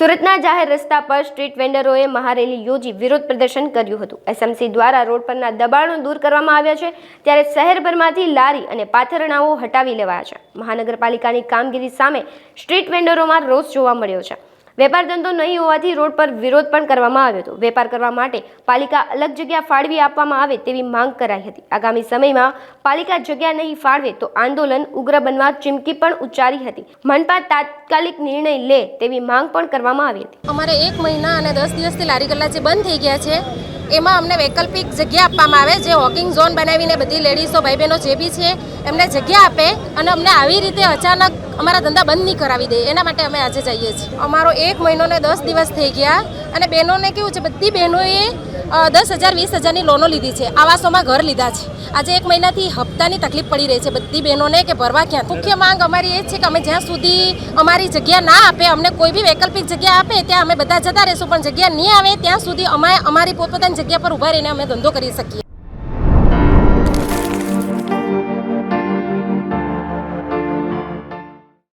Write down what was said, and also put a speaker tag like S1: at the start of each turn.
S1: સુરતના જાહેર રસ્તા પર સ્ટ્રીટ વેન્ડરોએ મહારેલી યોજી વિરોધ પ્રદર્શન કર્યું હતું. એસએમસી દ્વારા રોડ પરના દબાણો દૂર કરવામાં આવ્યા છે, ત્યારે શહેરભરમાંથી લારી અને પાથરણાઓ હટાવી લેવાયા છે. મહાનગરપાલિકાની કામગીરી સામે સ્ટ્રીટ વેન્ડરોમાં રોષ જોવા મળ્યો છે. વેપાર ધંધો નહીં હોવાથી રોડ પર વિરોધ પણ કરવામાં આવ્યો હતો. વેપાર કરવા માટે પાલિકા અલગ જગ્યા ફાળવી આપવામાં આવે તેવી માંગ કરાઈ હતી. આગામી સમયમાં પાલિકા જગ્યા નહીં ફાળવે તો આંદોલન ઉગ્ર બનવા ચીમકી પણ ઉચ્ચારી હતી. મનપા તાત્કાલિક નિર્ણય લે તેવી માંગ પણ કરવામાં આવી હતી.
S2: અમારે એક મહિના અને દસ દિવસથી લારી જે બંધ થઈ ગયા છે એમાં અમને વૈકલ્પિક જગ્યા આપવામાં આવે, જે વોકિંગ ઝોન બનાવીને બધી લેડીઝો ભાઈ બહેનો જે બી છે, એમને જગ્યા આપે અને અમને આવી રીતે અચાનક અમારા ધંધા બંધ નહીં કરાવી દે. એના માટે અમે આજે જઈએ છીએ. અમારો એક મહિનો ને દસ દિવસ થઈ ગયા અને બહેનોને કેવું છે, બધી બહેનોએ દસ હજાર, વીસ હજારની લોનો લીધી છે. આવાસોમાં ઘર લીધા છે. આજે એક મહિનાથી હપ્તાની તકલીફ પડી રહી છે બધી બહેનોને કે ભરવા ક્યાં. મુખ્ય માંગ અમારી એ છે કે અમે જ્યાં સુધી અમારી જગ્યા ના આપે, અમને કોઈ બી વૈકલ્પિક જગ્યા આપે, ત્યાં અમે બધા જતા રહીશું. પણ જગ્યા નહીં આવે ત્યાં સુધી અમે, અમારી પોતપોતાની જગ્યા પર ઊભા રહીને અમે ધંધો કરી શકીએ.